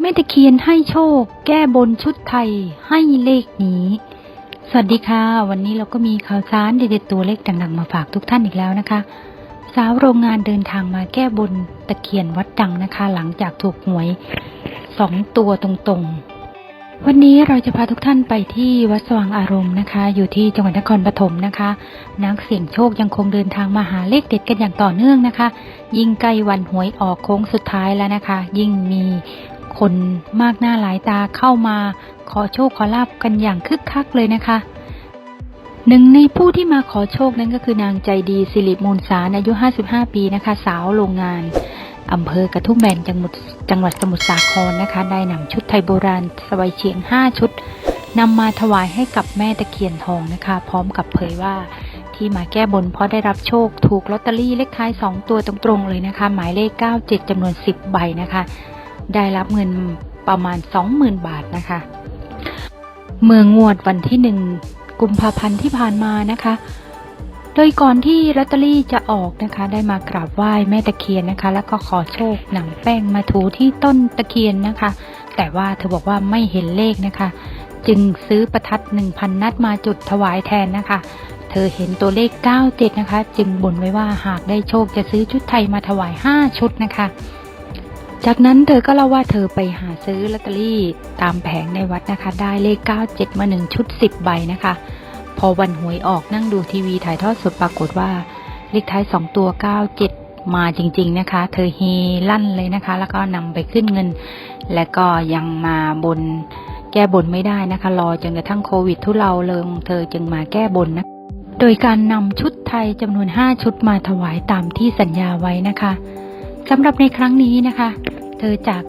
แม่ตะเคียนให้โชค แก้บนชุดไทยให้เลขนี้ สวัสดีค่ะ วันนี้เราก็มีข่าวสารเด็ดๆตัวเลขดังๆมาฝากทุกท่านอีกแล้วนะคะ สาวโรงงานเดินทางมาแก้บนตะเคียนวัดดังนะคะ หลังจากถูกหวยสองตัวตรงๆ วันนี้เราจะพาทุกท่านไปที่วัดสว่างอารมณ์นะคะ อยู่ที่จังหวัดนครปฐมนะคะ นักเสี่ยงโชคยังคงเดินทางมาหาเลขเด็ดกันอย่างต่อเนื่องนะคะ ยิ่งใกล้วันหวยออกโค้งสุดท้ายแล้วนะคะ ยิ่งมี คนมากหน้าหลายตาเข้ามา ขอโชคขอลาบกันอย่างคึกคักเลยนะคะ หนึ่งในผู้ที่มาขอโชคนั้นก็คือนางใจดีสิริมูลสารอายุ 55 ปีนะคะ สาวโรงงานอำเภอกระทุ่มแบนจังหวัดจังหวัดสมุทรสาครนะคะ ได้นำชุดไทยโบราณสบายเฉียง 5 ชุดนำมาถวายให้กับแม่ตะเคียนทองนะคะ พร้อมกับเผยว่าที่มาแก้บนเพราะได้รับโชคถูกลอตเตอรี่เลขท้าย 2 ตัวตรงๆเลยนะคะ หมายเลข 97จำนวน 10 ใบนะคะ ได้รับเงินประมาณ 20,000 บาทนะคะ เมื่องวดวันที่หนึ่งกุมภาพันธ์ที่ผ่านมานะคะ โดยก่อนที่ลอตเตอรี่จะออกนะคะ ได้มากราบไหว้แม่ตะเคียนนะคะ แล้วก็ขอโชคนำแป้งมาถูที่ต้นตะเคียนนะคะ แต่ว่าเธอบอกว่าไม่เห็นเลขนะคะ จึงซื้อประทัด1,000 นัดมาจุดถวายแทนนะคะ เธอเห็นตัวเลข 97 นะคะ จึงบ่นไว้ว่าหากได้โชคจะซื้อชุดไทยมาถวาย 5 ชุดนะคะ จากนั้นเธอก็เล่าว่าเธอไปหาซื้อลอตเตอรี่ตามแผงในวัดนะคะ ได้เลข 97 มา 1 ชุด 10 ใบนะคะ พอวันหวยออกนั่งดูทีวีถ่ายทอดสดปรากฏว่า เลขท้าย 2 ตัว 97 มาจริง ๆนะคะ เธอเฮลั่นเลยนะคะ แล้วก็นำไปขึ้นเงิน และก็ยังมาบนแก้บนไม่ได้นะคะ รอจนกระทั่งโควิดทุเลาเริงเธอจึงมาแก้บนนะ โดยการนำชุดไทยจำนวน 5 ชุดมาถวายตามที่สัญญาไว้นะคะ สำหรับในครั้งนี้นะคะ เธอจาก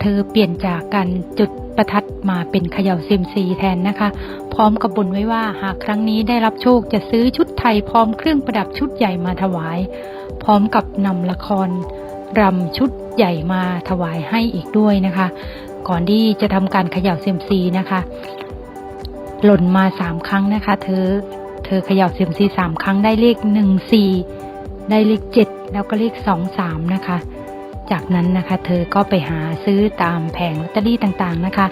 เธอเปลี่ยนจากการจุดประทัดมาเป็นเขย่าเซยมซีแทนนะคะ พร้อมกับบนไว้ว่าหากครั้งนี้ได้รับโชคจะซื้อชุดไทยพร้อมเครื่องประดับชุดใหญ่มาถวาย พร้อมกับนำละครรำชุดใหญ่มาถวายให้อีกด้วยนะคะ ก่อนที่จะทำการเขย่าเซยมซีนะคะ หล่นมาสามครั้งนะคะ เธอ เธอเขย่าเซยมซีสามครั้งได้เลขหนึ่งสี่ ได้เลขเจ็ดแล้วก็เลขสองสามนะคะ จากนั้นนะคะเธอก็ไปหาซื้อตามแผงลอตเตอรี่ต่างๆนะคะ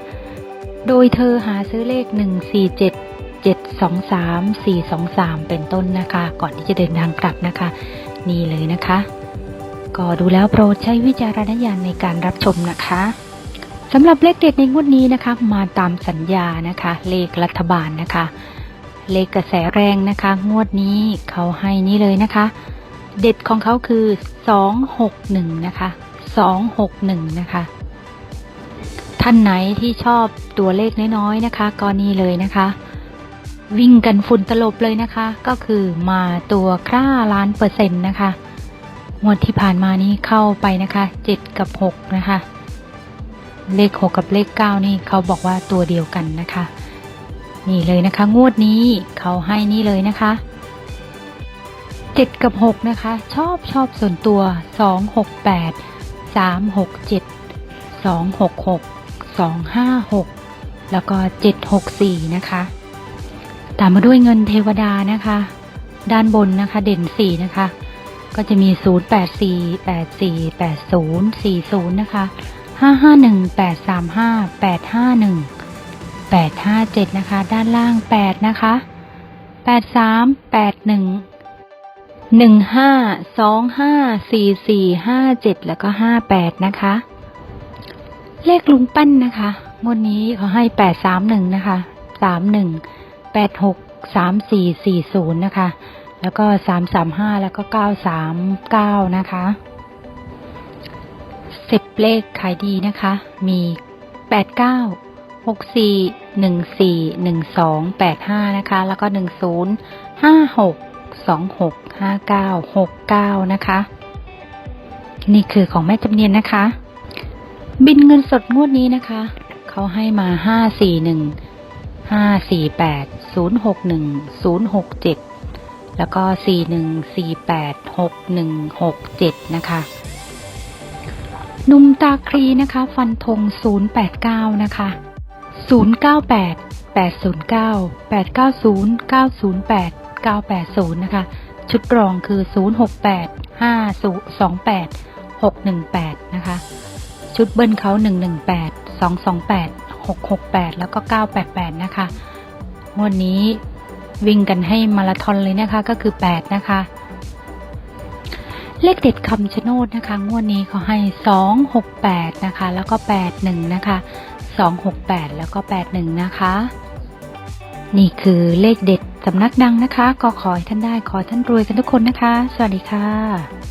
โดยเธอหาซื้อเลข1 4 7 7 2 3 4 2 3เป็นต้นนะคะ ก่อนที่จะเดินทางกลับนะคะ นี่เลยนะคะ ก็ดูแล้วโปรดใช้วิจารณญาณในการรับชมนะคะสำหรับเลขเด็ดในงวดนี้นะคะ มาตามสัญญานะคะ เลขรัฐบาลนะคะ เลขกระแสแรงนะคะ งวดนี้เขาให้นี่เลยนะคะ เด็ดของเขาคือ 261 นะคะ 261 นะคะ ท่านไหนที่ชอบตัวเลขน้อยๆนะคะก็นี่เลยนะคะ วิ่งกันฝุ่นตลบเลยนะคะ ก็คือมาตัวคร่าล้านเปอร์เซ็นต์นะคะงวดที่ผ่านมานี้เข้าไปนะคะเจ็ดกับหกนะคะ เลขหกกับเลขเก้านี่เขาบอกว่าตัวเดียวกันนะคะ นี่เลยนะคะ งวดนี้เขาให้นี่เลยนะคะ เจ็ดกับหกนะคะ ชอบชอบส่วนตัวสองหกแปดสามหกเจ็ดสองหกหก256 แล้วก็ 764 นะคะ ตามมาด้วยเงินเทวดานะคะ ด้านบนนะคะเด่น 4 นะคะ ก็จะมี 084 84 80 40 นะคะ 551 835 851 857 นะคะ ด้านล่าง 8 นะคะ 83 81 15 25 44 57แล้วก็58นะคะ เลขลุงปั้นนะคะงวดนี้เขาให้แปดสามหนึ่งนะคะสามหนึ่งแปดหกสามสี่สี่ศูนย์นะคะ แล้วก็สามสามห้าแล้วก็เก้าสามเก้านะคะสิบเลขขายดีนะคะ มีแปดเก้าหกสี่หนึ่งสี่หนึ่งสองแปดห้านะคะ แล้วก็หนึ่งศูนย์ห้าหก สองหกห้าเก้าหกเก้านะคะ นี่คือของแม่จำเนียนนะคะ บินเงินสดงวดนี้นะคะ เขาให้มาห้าสี่หนึ่งห้าสี่แปดศูนย์หกหนึ่งศูนย์หกเจ็ดแล้วก็สี่หนึ่งสี่แปดหกหนึ่งหกเจ็ดนะคะนุ่มตาครีนะคะ ฟันธงศูนย์แปดเก้านะคะศูนย์เ980 นะคะ ชุดรองคือ 068 528 618 นะคะ ชุดเบิ้ลเขา 118 228 668 แล้วก็ 988 นะคะ งวดนี้วิ่งกันให้มาราธอนเลยนะคะก็คือ 8 นะคะ เลขเด็ดคำชะโนดนะคะ งวดนี้เขาให้ 268 นะคะ แล้วก็ 81 นะคะ 268 แล้วก็ 81 นะคะ นี่คือเลขเด็ด สำนักดังนะคะ ก็ขอให้ท่านได้ขอท่านรวยกันทุกคนนะคะ สวัสดีค่ะ